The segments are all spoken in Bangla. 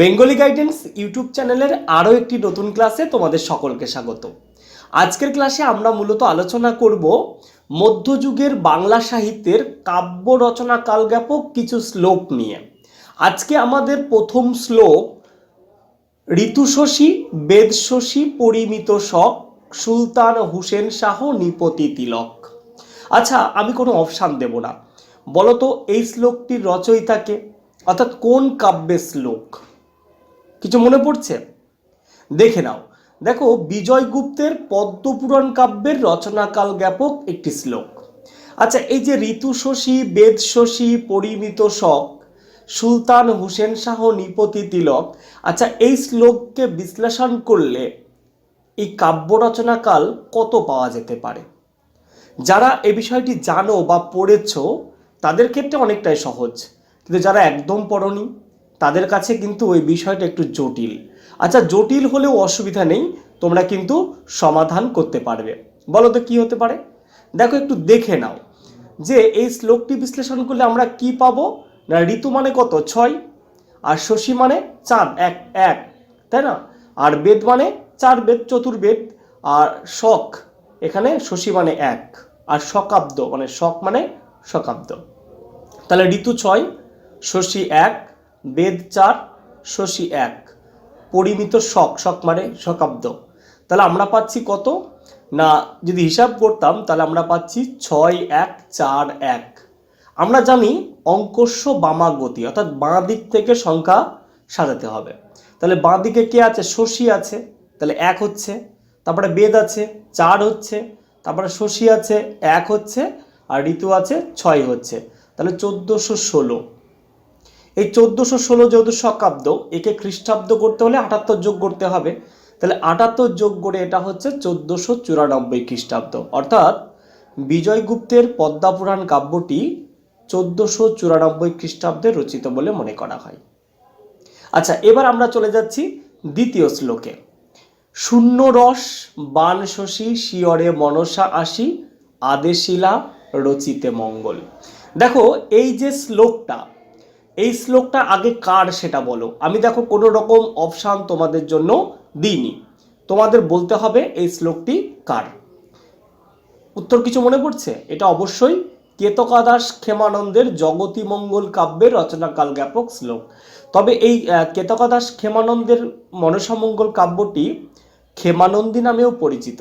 বেঙ্গলি গাইডেন্স ইউটিউব চ্যানেলের আরও একটি নতুন ক্লাসে তোমাদের সকলকে স্বাগত। আজকের ক্লাসে আমরা মূলত আলোচনা করব মধ্যযুগের বাংলা সাহিত্যের কাব্য রচনা কালজ্ঞাপক কিছু শ্লোক নিয়ে। আজকে আমাদের প্রথম শ্লোক, ঋতুশশী, বেদশশী, পরিমিত শখ সুলতান হুসেন শাহ, নিপতি তিলক। আচ্ছা আমি কোনো অপশান দেব না। বলতো এই শ্লোকটির রচয়িতাকে অর্থাৎ কোন কাব্যের শ্লোক? কিছু মনে পড়ছে? দেখে নাও। দেখো, বিজয় গুপ্তের পদ্মপুরাণ কাব্যের রচনাকাল জ্ঞাপক একটি শ্লোক। আচ্ছা এই যে ঋতুশশী বেদশশী পরিমিত শখ সুলতান হুসেন শাহ, নিপতি তিলক আচ্ছা এই শ্লোককে বিশ্লেষণ করলে এই কাব্য রচনাকাল কত পাওয়া যেতে পারে? যারা এ বিষয়টি জানো বা পড়েছো, তাদের ক্ষেত্রে অনেকটাই সহজ। কিন্তু যারা একদম পড়নি তাদের কাছে কিন্তু ওই বিষয়টা একটু জটিল। আচ্ছা জটিল হলেও অসুবিধা নেই, তোমরা কিন্তু সমাধান করতে পারবে। বলো তো কী হতে পারে? দেখো, একটু দেখে নাও যে এই শ্লোকটি বিশ্লেষণ করলে আমরা কি পাবো? না, ঋতু মানে কত? ছয়। আর শশী মানে চাঁদ, এক এক, তাই না? আর বেদ মানে চার বেদ, চতুর্বেদ, আর শখ এখানে শশী মানে এক, আর শকাব্দ মানে শখ মানে শকাব্দ। তাহলে ঋতু ছয়, শশী এক বেদ চার, শশী এক। পরিমিত শক শক মানে শকাব্দ। তাহলে আমরা পাচ্ছি কত? না, যদি হিসাব করতাম, তাহলে আমরা পাচ্ছি ছয়, এক, চার, এক। আমরা জানি অঙ্কস্য বামাগতি অর্থাৎ বাঁ দিক থেকে সংখ্যা সাজাতে হবে। তাহলে বাঁ দিকে কে আছে? শশী আছে। তাহলে এক হচ্ছে, তারপরে বেদ আছে, চার হচ্ছে, তারপরে শশী আছে, এক হচ্ছে, আর ঋতু আছে, ছয় হচ্ছে। তাহলে চোদ্দোশো ষোলো। এই চোদ্দোশো ষোলো যেহেতু শকাব্দ, একে খ্রিস্টাব্দ করতে হলে আটাত্তর যোগ করতে হবে। তাহলে আটাত্তর যোগ করে এটা হচ্ছে চোদ্দোশো চুরানব্বই খ্রিস্টাব্দ। অর্থাৎ বিজয়গুপ্তের পদ্মাপুরাণ কাব্যটি চোদ্দোশো চুরানব্বই খ্রিস্টাব্দে রচিত বলে মনে করা হয়। আচ্ছা এবার আমরা চলে যাচ্ছি দ্বিতীয় শ্লোকে। শূন্য রস বান শশী শিয়রে মনসা আসি, আদেশিলা রচিতে মঙ্গল। দেখো, এই যে শ্লোকটা এই শ্লোকটা আগে কার সেটা বলো? আমি দেখো কোনো রকম অপশান তোমাদের জন্য দিইনি। তোমাদের বলতে হবে এই শ্লোকটি কার। উত্তর কিছু মনে পড়ছে? এটা অবশ্যই কেতকাদাস ক্ষেমানন্দের জগতী মঙ্গল কাব্যের রচনাকাল জ্ঞাপক শ্লোক। তবে এই কেতকাদাস ক্ষেমানন্দের মনসামঙ্গল কাব্যটি ক্ষেমানন্দী নামেও পরিচিত।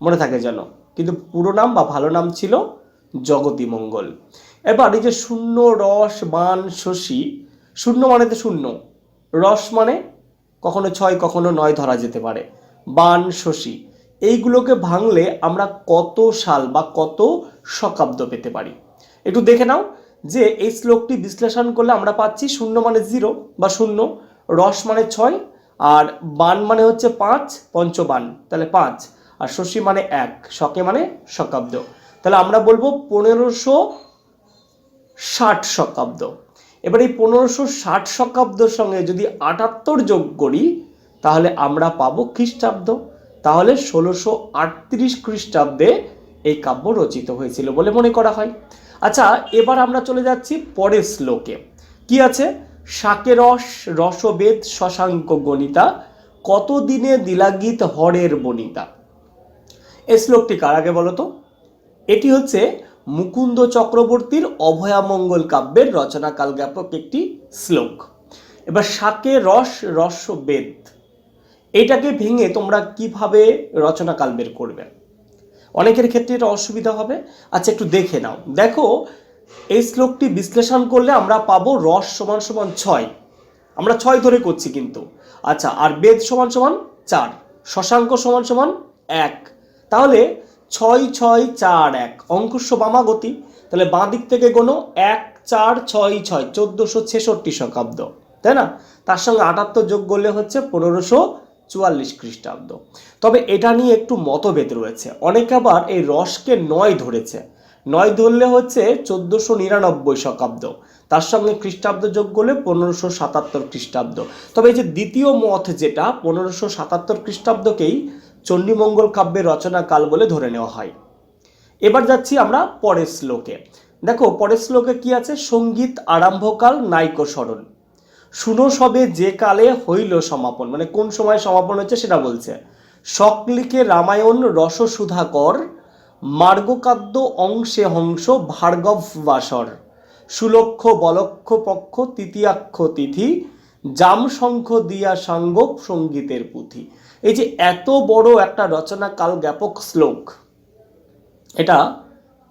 মনে থাকে যেন। কিন্তু পুরো নাম বা ভালো নাম ছিল জগতী মঙ্গল এবার এই যে শূন্য রস বান শশী, শূন্য মানে তো শূন্য। রস মানে কখনো ছয়, কখনো নয় ধরা যেতে পারে। বান শশী, এইগুলোকে ভাঙলে আমরা কত সাল বা কত শকাব্দ পেতে পারি? একটু দেখে নাও যে এই শ্লোকটি বিশ্লেষণ করলে আমরা পাচ্ছি শূন্য মানে জিরো বা শূন্য, রস মানে ছয়, আর বান মানে হচ্ছে পাঁচ, পঞ্চবান, তাহলে পাঁচ, আর শশী মানে এক, শকে মানে শকাব্দ। তাহলে আমরা বলব পনেরোশো ষাট শকাব্দ। এবার এই পনেরোশো ষাট শকাব্দর সঙ্গে যদি আটাত্তর যোগ করি, তাহলে আমরা পাবো খ্রিস্টাব্দ। তাহলে ষোলোশো আটত্রিশ খ্রিস্টাব্দে এই কাব্য রচিত হয়েছিল বলে মনে করা হয়। আচ্ছা এবার আমরা চলে যাচ্ছি পরের শ্লোকে। কি আছে? শাকে রস, রসবেদ, শশাঙ্ক গণিতা, কতদিনে দিলাগীত হরের বনিতা। এই শ্লোকটি কার আগে বলো তো? এটি হচ্ছে মুকুন্দ চক্রবর্তীর অভয়ামঙ্গল কাব্যের রচনাকাল জ্ঞাপক একটি শ্লোক। এবার শাকে রস রস বেদ, এটাকে ভেঙে তোমরা কীভাবে রচনাকাল বের করবে? অনেকের ক্ষেত্রে এটা অসুবিধা হবে। আচ্ছা একটু দেখে নাও। দেখো, এই শ্লোকটি বিশ্লেষণ করলে আমরা পাবো রস সমান সমান ছয়। আমরা ছয় ধরে করছি কিন্তু। আচ্ছা আর বেদ সমান সমান চার, শশাঙ্ক সমান সমান এক। তাহলে ছয় ছয় চার এক। অঙ্কুশ বামাগতি তাহলে বাঁ দিক থেকে কোনো এক চার ছয় ছয়, চোদ্দোশো ছেষট্টি শকাব্দ তাই না? তার সঙ্গে আটাত্তর যোগ করলে হচ্ছে পনেরোশো চুয়াল্লিশ খ্রিস্টাব্দ। তবে এটা নিয়ে একটু মতভেদ রয়েছে। অনেকে আবার এই রসকে নয় ধরেছে। নয় ধরলে হচ্ছে চোদ্দোশো নিরানব্বই শকাব্দ তার সঙ্গে খ্রিস্টাব্দ যোগ করলে পনেরোশো সাতাত্তর খ্রিস্টাব্দ। তবে এই যে দ্বিতীয় মত যেটা, পনেরোশো সাতাত্তর খ্রিস্টাব্দকেই চণ্ডীমঙ্গল কাব্যের রচনাকাল বলে ধরে নেওয়া হয়। এবার যাচ্ছি আমরা পরের শ্লোকে। দেখো, পরের শ্লোকে কি আছে? সংগীত আরম্ভকাল নাইক স্মরণ। শুনো সবে যে কালে হইল সমাপন। মানে কোন সময় সমাপন হচ্ছে সেটা বলছে। সকলিকে রামায়ণ রসসুধাকর, মার্গকাদ্য অংশে হংস ভার্গব বাসর, সুলক্ষ বলক্ষ পক্ষ তৃতীয়াক্ষ তিথি জাম শঙ্খ দিয়া সাঙ্গ সঙ্গীতের পুঁথি। এই যে এত বড় একটা রচনা কাল জ্ঞাপক শ্লোক, এটা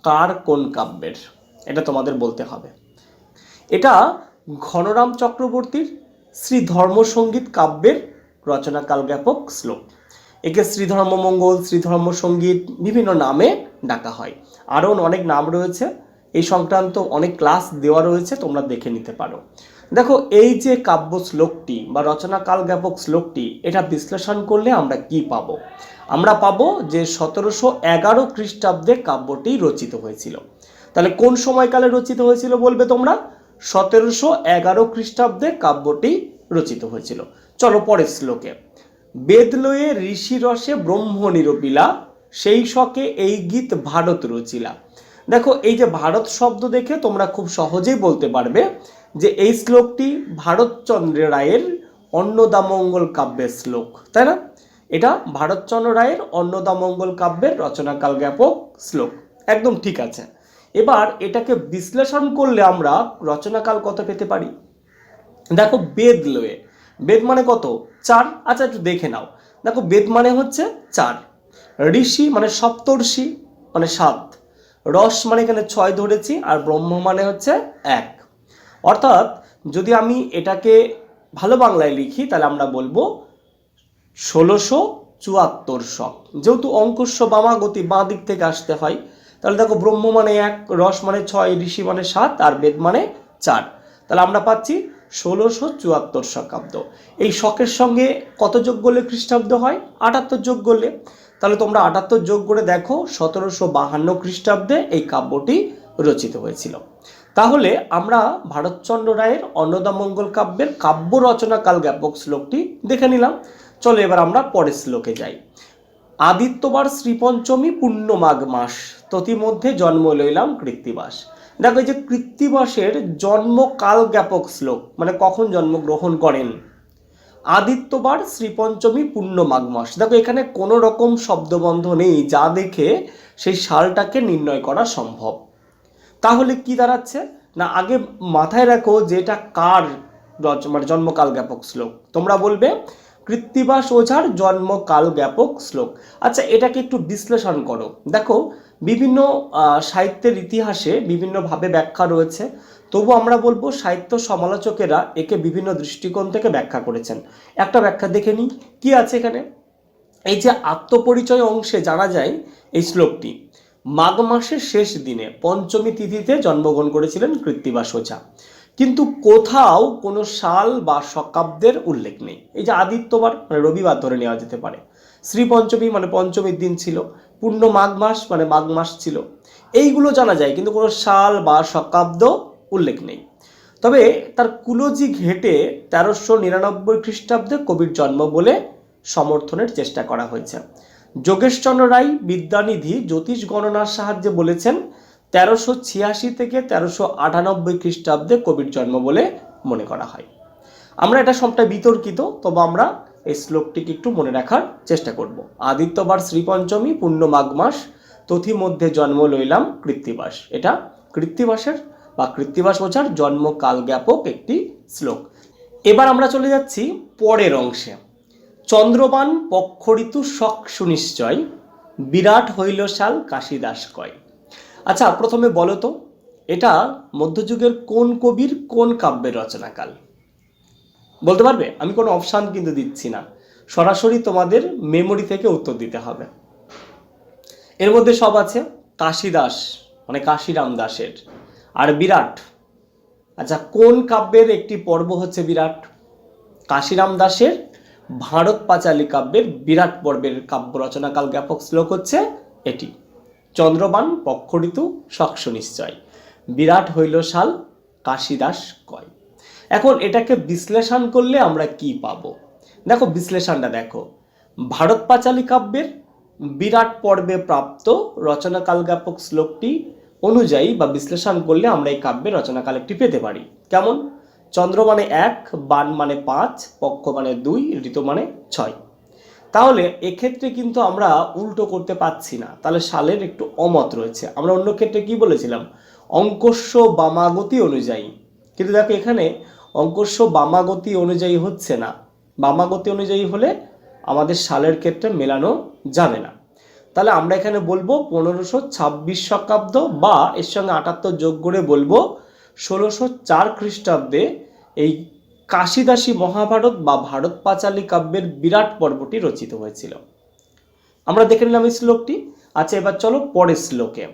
কার কোন কাব্যের? এটা তোমাদের বলতে হবে। এটা ঘনরাম চক্রবর্তীর শ্রী ধর্মসঙ্গীত কাব্যের রচনাকাল জ্ঞাপক শ্লোক। একে শ্রীধর্মমঙ্গল শ্রীধর্ম সংগীত বিভিন্ন নামে ডাকা হয়। আরও অনেক নাম রয়েছে। এই সংক্রান্ত অনেক ক্লাস দেওয়া রয়েছে, তোমরা দেখে নিতে পারো। দেখো, এই যে কাব্য শ্লোকটি বা রচনাকাল জ্ঞাপক শ্লোকটি, এটা বিশ্লেষণ করলে আমরা কি পাবো? আমরা পাবো যে সতেরোশো এগারো খ্রিস্টাব্দে কাব্যটি রচিত হয়েছিল। তাহলে কোন সময়কালে রচিত হয়েছিল বলবে তোমরা? সতেরোশো এগারো খ্রিস্টাব্দে কাব্যটি রচিত হয়েছিল। চলো পরের শ্লোকে। বেদলয়ে ঋষি রসে ব্রহ্ম নিরপিলা সেই শকে এই গীত ভারত রচিলা। দেখো, এই যে ভারত শব্দ দেখে তোমরা খুব সহজেই বলতে পারবে যে এই শ্লোকটি ভারতচন্দ্র রায়ের অন্নদামঙ্গল কাব্যের শ্লোক, তাই না? এটা ভারতচন্দ্র রায়ের অন্নদামঙ্গল কাব্যের রচনাকাল জ্ঞাপক শ্লোক, একদম ঠিক আছে। এবার এটাকে বিশ্লেষণ করলে আমরা রচনাকাল কত পেতে পারি? দেখো, বেদ লয়ে। বেদ মানে কত? চার। আচ্ছা একটু দেখে নাও। দেখো, বেদ মানে হচ্ছে চার। ঋষি মানে সপ্তর্ষি মানে সাত। রস মানে এখানে ছয় ধরেছি আর ব্রহ্ম মানে হচ্ছে এক। অর্থাৎ যদি আমি এটাকে ভালো বাংলায় লিখি, তাহলে আমরা বলব ষোলোশো চুয়াত্তর শক। যেহেতু অঙ্কুশ বামা গতি বাঁ দিক থেকে আসতে হয়, তাহলে দেখো ব্রহ্ম মানে এক, রস মানে ছয়, ঋষি মানে সাত, আর বেদ মানে চার। তাহলে আমরা পাচ্ছি ষোলোশো চুয়াত্তর শকাব্দ। এই শকের সঙ্গে কত যোগ করলে খ্রিস্টাব্দ হয়? আটাত্তর যোগ করলে। তাহলে তোমরা আটাত্তর যোগ করে দেখো সতেরোশো বাহান্ন খ্রিস্টাব্দে এই কাব্যটি রচিত হয়েছিল। তাহলে আমরা ভারতচন্দ্র রায়ের অন্নদামঙ্গল কাব্যের কাব্য রচনাকাল জ্ঞাপক শ্লোকটি দেখে নিলাম। চলো এবার আমরা পরের শ্লোকে যাই। আদিত্যবার শ্রীপঞ্চমী পূর্ণ মাঘ মাস, ততিমধ্যে জন্ম লইলাম কৃত্তিবাস। দেখো এই যে কৃত্তিবাসের জন্মকাল জ্ঞাপক শ্লোক মানে কখন জন্মগ্রহণ করেন? আদিত্যবার শ্রীপঞ্চমী পূর্ণ মাঘ মাস। দেখো, এখানে কোনো রকম শব্দবন্ধ নেই যা দেখে সেই সালটাকে নির্ণয় করা সম্ভব। তাহলে কি দাঁড়াচ্ছে? না, আগে মাথায় রাখো যে এটা কার মানে জন্মকাল জ্ঞাপক শ্লোক। তোমরা বলবে কৃত্তিবাস ওঝার জন্মকাল জ্ঞাপক শ্লোক। আচ্ছা এটাকে একটু বিশ্লেষণ করো। দেখো, বিভিন্ন সাহিত্যের ইতিহাসে বিভিন্নভাবে ব্যাখ্যা রয়েছে। তবু আমরা বলব সাহিত্য সমালোচকেরা একে বিভিন্ন দৃষ্টিকোণ থেকে ব্যাখ্যা করেছেন। একটা ব্যাখ্যা দেখে নিই, কি আছে এখানে? এই যে আত্মপরিচয় অংশে জানা যায় এই শ্লোকটি, মাঘ মাসের শেষ দিনে পঞ্চমী তিথিতে জন্মগ্রহণ করেছিলেন কৃত্তিবাস ওঝা কিন্তু কোথাও কোনো সাল বা শকাব্দের উল্লেখ নেই। এই যে আদিত্যবার মানে রবিবার ধরে নেওয়া যেতে পারে। শ্রী পঞ্চমী মানে পঞ্চমীর দিন ছিল, পূর্ণ মাঘ মাস মানে মাঘ মাস ছিল। এইগুলো জানা যায়, কিন্তু কোনো সাল বা শকাব্দ উল্লেখ নেই। তবে তার কুলজি ঘেটে তেরোশো নিরানব্বই খ্রিস্টাব্দে কবির জন্ম বলে সমর্থনের চেষ্টা করা হয়েছে। যোগেশচন্দ্র রায় বিদ্যানিধি জ্যোতিষ গণনার সাহায্যে বলেছেন, তেরোশো ছিয়াশি থেকে তেরোশো আটানব্বই খ্রিস্টাব্দে কবির জন্ম বলে মনে করা হয়। আমরা এটা সবটা বিতর্কিত, তবে আমরা এই শ্লোকটিকে একটু মনে রাখার চেষ্টা করব। আদিত্যবার শ্রীপঞ্চমী পূর্ণ মাঘ মাস তথি মধ্যে জন্ম লইলাম কৃত্তিবাস। এটা কৃত্তিবাসের বা কৃত্তিবাস বোঝার জন্মকাল জ্ঞাপক একটি শ্লোক। এবার আমরা চলে যাচ্ছি পরের অংশে। চন্দ্রবান পক্ষ ঋতু শখ সুনিশ্চয়, বিরাট হইল শাল কাশিদাস কয়। আচ্ছা প্রথমে বলো তো, এটা মধ্যযুগের কোন কবির কোন কাব্যের রচনাকাল? বলতে পারবে? আমি কোনো অপশান কিন্তু দিচ্ছি না। সরাসরি তোমাদের মেমোরি থেকে উত্তর দিতে হবে। এর মধ্যে সব আছে, কাশিদাস মানে কাশিরাম দাসের। আর বিরাট। আচ্ছা কোন কাব্যের একটি পর্ব হচ্ছে বিরাট? কাশিরাম দাসের ভারত পাঁচালী কাব্যের বিরাট পর্বের কাব্য রচনাকাল জ্ঞাপক শ্লোক হচ্ছে এটি। চন্দ্রবান পক্ষ ঋতু শক্ষ নিশ্চয়। বিরাট হইল শাল, কাশিদাস কয়। এখন এটাকে বিশ্লেষণ করলে আমরা কি পাবো? দেখো, বিশ্লেষণটা দেখো। ভারত পাঁচালী কাব্যের বিরাট পর্বে প্রাপ্ত রচনাকাল জ্ঞাপক শ্লোকটি অনুযায়ী বা বিশ্লেষণ করলে আমরা এই কাব্যের রচনাকাল একটি পেতে পারি। কেমন? চন্দ্র মানে এক, বান মানে পাঁচ, পক্ষ মানে দুই, ঋতু মানে ছয়। তাহলে এক্ষেত্রে কিন্তু আমরা উল্টো করতে পাচ্ছি না। তাহলে সালের একটু অমত রয়েছে। আমরা অন্য ক্ষেত্রে কি বলেছিলাম? অঙ্কস্য বামাগতি অনুযায়ী। কিন্তু দেখো এখানে অঙ্কস্য বামাগতি অনুযায়ী হচ্ছে না। বামাগতি অনুযায়ী হলে আমাদের সালের ক্ষেত্রে মেলানো যাবে না। তাহলে আমরা এখানে বলব পনেরোশো ছাব্বিশ শকাব্দ বা এর সঙ্গে আটাত্তর যোগ করে বলব ষোলোশো চার খ্রিস্টাব্দে এই কাশিদাসী মহাভারত বা ভারত পাঁচালী কাব্যের বিরাট পর্বটি রচিত হয়েছিল। আমরা দেখে নিলাম এই শ্লোকটি। আচ্ছা এবার চলো পরের শ্লোকে।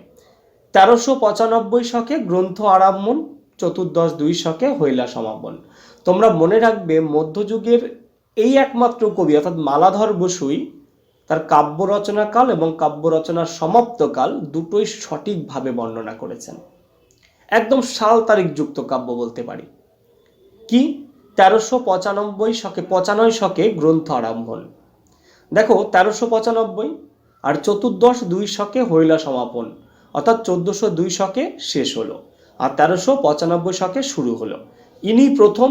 তেরোশো পঁচানব্বই শকে গ্রন্থ আরম্ভন চতুর্দশ দুই শকে হইলা সমাপন। তোমরা মনে রাখবে মধ্যযুগের এই একমাত্র কবি অর্থাৎ মালাধর বসুই তার কাব্য রচনাকাল এবং কাব্য রচনার সমাপ্তকাল দুটোই সঠিকভাবে বর্ণনা করেছেন। একদম সাল তারিখ যুক্ত কাব্য বলতে পারি। কি? তেরোশো পঁচানব্বই শকে পঁচানব্বই শকে গ্রন্থ আরম্ভন দেখো, তেরোশো পঁচানব্বই আর চতুর্দশ দুই শকে হইলা সমাপন, অর্থাৎ চোদ্দোশো দুই শকে শেষ হলো আর তেরোশো পঁচানব্বই শকে শুরু হলো। ইনি প্রথম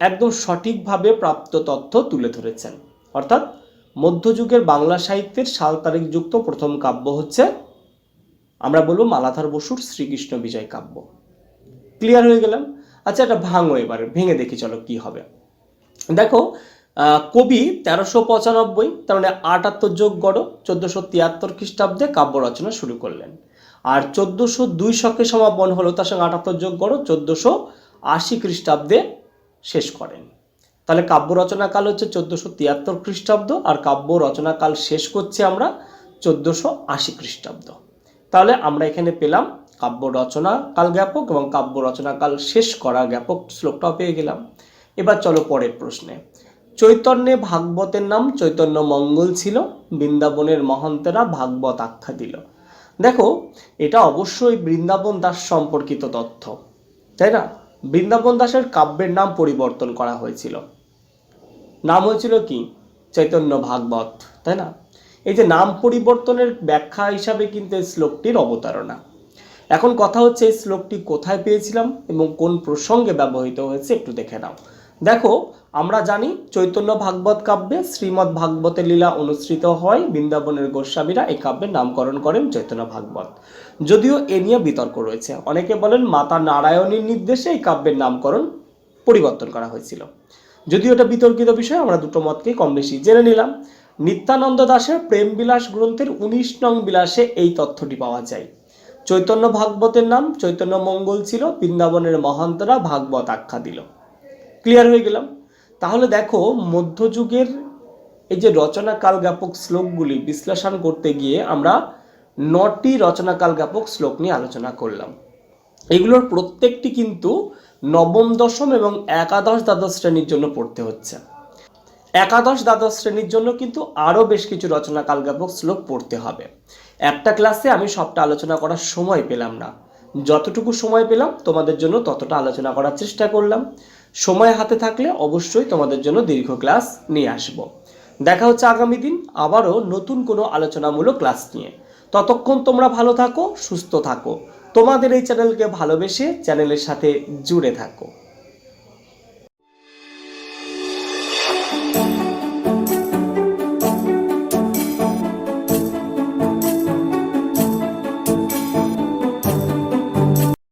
একদম সঠিকভাবে প্রাপ্ত তথ্য তুলে ধরেছেন, অর্থাৎ মধ্যযুগের বাংলা সাহিত্যের সাল তারিখ যুক্ত প্রথম কাব্য হচ্ছে, আমরা বলব মালাধার বসুর শ্রীকৃষ্ণ বিজয় কাব্য। ক্লিয়ার হয়ে গেলাম? আচ্ছা এটা ভাঙো এবারে, ভেঙে দেখি চলো কি হবে। দেখো কবি তেরোশো পঁচানব্বই, তার মানে আটাত্তর যোগ গড়, চোদ্দোশো তিয়াত্তর খ্রিস্টাব্দে কাব্য রচনা শুরু করলেন। আর চোদ্দোশো দুই শকে সমাপন হলো, তার সঙ্গে আটাত্তর যোগ গড়, চোদ্দোশো আশি খ্রিস্টাব্দে শেষ করেন। তাহলে কাব্য রচনাকাল হচ্ছে চোদ্দোশো তিয়াত্তর খ্রিস্টাব্দ আর কাব্য রচনাকাল শেষ করছি আমরা চোদ্দোশো আশি খ্রিস্টাব্দ। তাহলে আমরা এখানে পেলাম কাব্য রচনা কাল জ্ঞাপক এবং কাব্য রচনাকাল শেষ করা জ্ঞাপক শ্লোকটাও পেয়ে গেলাম। এবার চলো পরের প্রশ্নে। চৈতন্যে ভাগবতের নাম চৈতন্য মঙ্গল ছিল, বৃন্দাবনের মহন্তেরা ভাগবত আখ্যা দিল। দেখো, এটা অবশ্যই বৃন্দাবন দাস সম্পর্কিত তথ্য, তাই না? বৃন্দাবন দাসের কাব্যের নাম পরিবর্তন করা হয়েছিল। নাম হয়েছিল কি? চৈতন্য ভাগবত, তাই না? এই যে নাম পরিবর্তনের ব্যাখ্যা হিসাবে কিন্তু এই শ্লোকটির অবতারণা। এখন কথা হচ্ছে এই শ্লোকটি কোথায় পেয়েছিলাম এবং কোন প্রসঙ্গে ব্যবহৃত হয়েছে একটু দেখে নাও। দেখো, আমরা জানি চৈতন্য ভাগবত কাব্যে শ্রীমৎ ভাগবতের লীলা অনুসৃত হয়, বৃন্দাবনের গোস্বামীরা এই কাব্যের নামকরণ করেন চৈতন্য ভাগবত। যদিও এ নিয়ে বিতর্ক রয়েছে। অনেকে বলেন মাতা নারায়ণীর নির্দেশে এই কাব্যের নামকরণ পরিবর্তন করা হয়েছিল। যদিও এটা বিতর্কিত বিষয়, আমরা দুটো মতকেই কম বেশি জেনে নিলাম। নিত্যানন্দ দাসের প্রেম বিলাস গ্রন্থের উনিশ নং বিলাসে এই তথ্যটি পাওয়া যায়। চৈতন্য ভাগবতের নাম, চৈতন্য মঙ্গল ছিল, বৃন্দাবনের মহান্তরা ভাগবত আখ্যা দিল। ক্লিয়ার হয়ে গেলাম? তাহলে দেখো, মধ্যযুগের এই যে রচনাকাল জ্ঞাপক শ্লোকগুলি বিশ্লেষণ করতে গিয়ে আমরা নটি রচনাকাল জ্ঞাপক শ্লোক নিয়ে আলোচনা করলাম। এগুলোর প্রত্যেকটি কিন্তু নবম, দশম এবং একাদশ দ্বাদশ শ্রেণির জন্য পড়তে হচ্ছে। একাদশ, দ্বাদশ শ্রেণির জন্য কিন্তু আরও বেশ কিছু রচনা কালজ্ঞাপক শ্লোক পড়তে হবে। একটা ক্লাসে আমি সবটা আলোচনা করার সময় পেলাম না। যতটুকু সময় পেলাম, তোমাদের জন্য ততটা আলোচনা করার চেষ্টা করলাম। সময় হাতে থাকলে অবশ্যই তোমাদের জন্য দীর্ঘ ক্লাস নিয়ে আসব। দেখা হচ্ছে আগামী দিন আবারও নতুন কোনো আলোচনামূলক ক্লাস নিয়ে। ততক্ষণ তোমরা ভালো থাকো, সুস্থ থাকো। তোমাদের এই চ্যানেলকে ভালোবেসে চ্যানেলের সাথে জুড়ে থাকো।